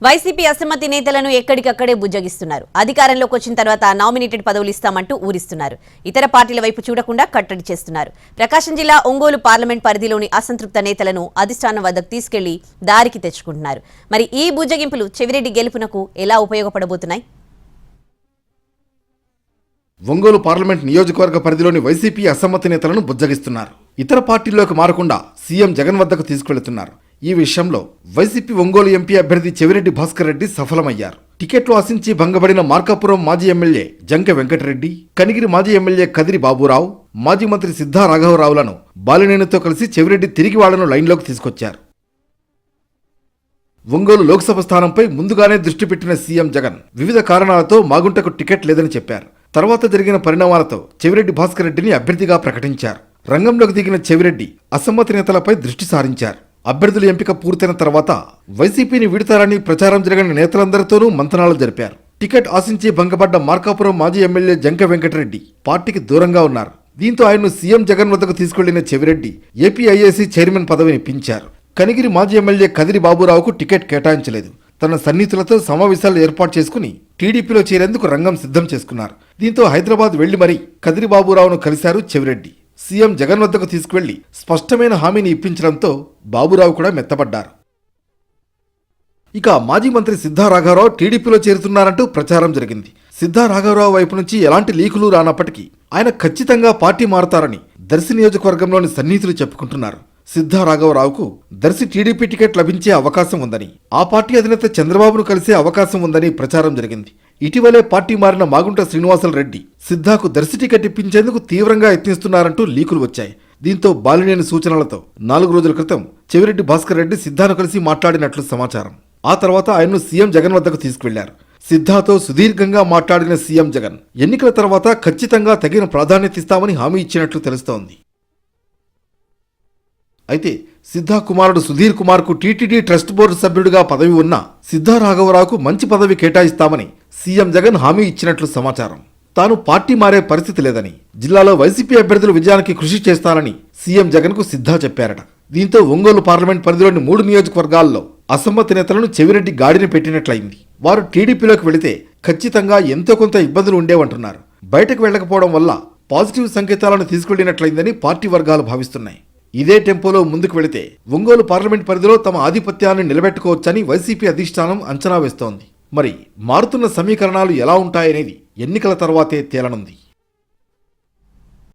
YCP అసమ్మతి నేతలను ఎక్కడికక్కడే బుజ్జగిస్తున్నారు. అధికారంలోకి వచ్చిన తర్వాత నామినేటెడ్ పదవులు ఇస్తామంటూ ఊరిస్తున్నారు. ఇతర పార్టీల వైపు చూడకుండా కట్టడి చేస్తున్నారు. ప్రకాశం జిల్లా ఒంగోలు పార్లమెంట్ పరిధిలోని అసంతృప్త నేతలను అధిష్టానం వద్దకు తీసుకెళ్ళి దారికి తెచ్చుకుంటున్నారు. మరి ఈ బుజ్జగింపులు చెవిరెడ్డి గెలుపునకు ఎలా ఉపయోగపడబోతున్నాయి? ఒంగోలు పార్లమెంట్ నియోజకవర్గ పరిధిలోని వైసీపీ అసమ్మతి నేతలను బుజ్జగిస్తున్నారు. ఇతర పార్టీల్లోకి మారకుండా సీఎం జగన్ వద్దకు తీసుకువెళుతున్నారు ఈ విషయంలో వైసీపీ ఒంగోలు ఎంపీ అభ్యర్థి చెవిరెడ్డి భాస్కర్ రెడ్డి సఫలమయ్యారు. టికెట్లు ఆశించి భంగపడిన మార్కాపురం మాజీ ఎమ్మెల్యే జంక వెంకటరెడ్డి కనిగిరి మాజీ ఎమ్మెల్యే కదిరి బాబురావు మాజీ మంత్రి సిద్ధా రాఘవరావులను బాలినేనితో కలిసి చెవిరెడ్డి తిరిగి వాళ్ళను లైన్లోకి తీసుకొచ్చారు. ఒంగోలు లోక్సభ స్థానంపై ముందుగానే దృష్టి పెట్టిన సీఎం జగన్ వివిధ కారణాలతో మాగుంటకు టికెట్ లేదని చెప్పారు. తర్వాత జరిగిన పరిణామాలతో చెవిరెడ్డి భాస్కర్ రెడ్డిని అభ్యర్థిగా ప్రకటించారు. రంగంలోకి దిగిన చెవిరెడ్డి అసమ్మతి నేతలపై దృష్టి సారించారు. అభ్యర్థుల ఎంపిక పూర్తయిన తర్వాత వైసీపీని విడతారని ప్రచారం జరగని నేతలందరితోనూ మంతనాలు జరిపారు. టికెట్ ఆశించి భంగపడ్డ మార్కాపురం మాజీ ఎమ్మెల్యే జంక వెంకటరెడ్డి పార్టీకి దూరంగా ఉన్నారు. దీంతో ఆయన్ను సీఎం జగన్ వద్దకు తీసుకెళ్ళిన చెవిరెడ్డి ఏపీఐఏసీ చైర్మన్ పదవిని పించారు. కనిగిరి మాజీ ఎమ్మెల్యే కదిరి బాబురావుకు టికెట్ కేటాయించలేదు. తన సన్నిహితులతో సమావేశాలు ఏర్పాటు చేసుకుని టీడీపీలో చేరేందుకు రంగం సిద్ధం చేసుకున్నారు. దీంతో హైదరాబాద్ వెళ్ళి మరీ కదిరి బాబురావును కలిశారు చెవిరెడ్డి. సీఎం జగన్ వద్దకు తీసుకువెళ్ళి స్పష్టమైన హామీని ఇప్పించడంతో బాబురావు కూడా మెత్తబడ్డారు ఇక మాజీ మంత్రి సిద్ధా రాఘారావు టీడీపీలో చేరుతున్నారంటూ ప్రచారం జరిగింది. సిద్ధా రాఘారావు వైపు నుంచి ఎలాంటి లీకులు రానప్పటికీ ఆయన ఖచ్చితంగా పార్టీ మారతారని దర్శి నియోజకవర్గంలోని సన్నిహితులు చెప్పుకుంటున్నారు. సిద్ధా రాఘవరావుకు దర్శి టీడీపీ టికెట్ లభించే అవకాశం ఉందని ఆ పార్టీ అధినేత చంద్రబాబును కలిసే అవకాశం ఉందని ప్రచారం జరిగింది. ఇటీవలే పార్టీ మారిన మాగుంట శ్రీనివాసులు రెడ్డి సిద్ధాకు దర్శి టికెట్ ఇప్పించేందుకు తీవ్రంగా యత్నిస్తున్నారంటూ లీకులు వచ్చాయి. దీంతో బాలినేని సూచనలతో నాలుగు రోజుల క్రితం చెవిరెడ్డి భాస్కర్ రెడ్డి సిద్ధాను కలిసి మాట్లాడినట్లు సమాచారం. ఆ తర్వాత ఆయన్ను సీఎం జగన్ వద్దకు తీసుకువెళ్ళారు. సిద్ధాతో సుదీర్ఘంగా మాట్లాడిన సీఎం జగన్ ఎన్నికల తర్వాత ఖచ్చితంగా తగిన ప్రాధాన్యత ఇస్తామని హామీ ఇచ్చినట్లు తెలుస్తోంది. అయితే సిద్ధా కుమారుడు సుధీర్ కుమార్కు టీటీడీ ట్రస్ట్ బోర్డు సభ్యుడిగా పదవి ఉన్న సిద్ధా రాఘవరావుకు మంచి పదవి కేటాయిస్తామని సీఎం జగన్ హామీ ఇచ్చినట్లు సమాచారం. తాను పార్టీ మారే పరిస్థితి లేదని జిల్లాలో వైసీపీ అభ్యర్థుల విజయానికి కృషి చేస్తానని సీఎం జగన్కు సిద్ధా చెప్పారట. దీంతో ఒంగోలు పార్లమెంట్ పరిధిలోని మూడు నియోజకవర్గాల్లో అసమ్మతి నేతలను చెవిరెడ్డి గాడిని పెట్టినట్లయింది. వారు టీడీపీలోకి వెళితే ఖచ్చితంగా ఎంతో కొంత ఇబ్బందులు ఉండేవంటున్నారు. బయటకు వెళ్ళకపోవడం వల్ల పాజిటివ్ సంకేతాలను తీసుకెళ్ళినట్లయిందని పార్టీ వర్గాలు భావిస్తున్నాయి. ఇదే టెంపోలో ముందుకు వెళితే ఒంగోలు పార్లమెంట్ పరిధిలో తమ ఆధిపత్యాన్ని నిలబెట్టుకోవచ్చని వైసీపీ అధిష్టానం అంచనా వేస్తోంది. మరి మారుతున్న సమీకరణాలు ఎలా ఉంటాయనేది ఎన్నికల తర్వాతే తేలనుంది.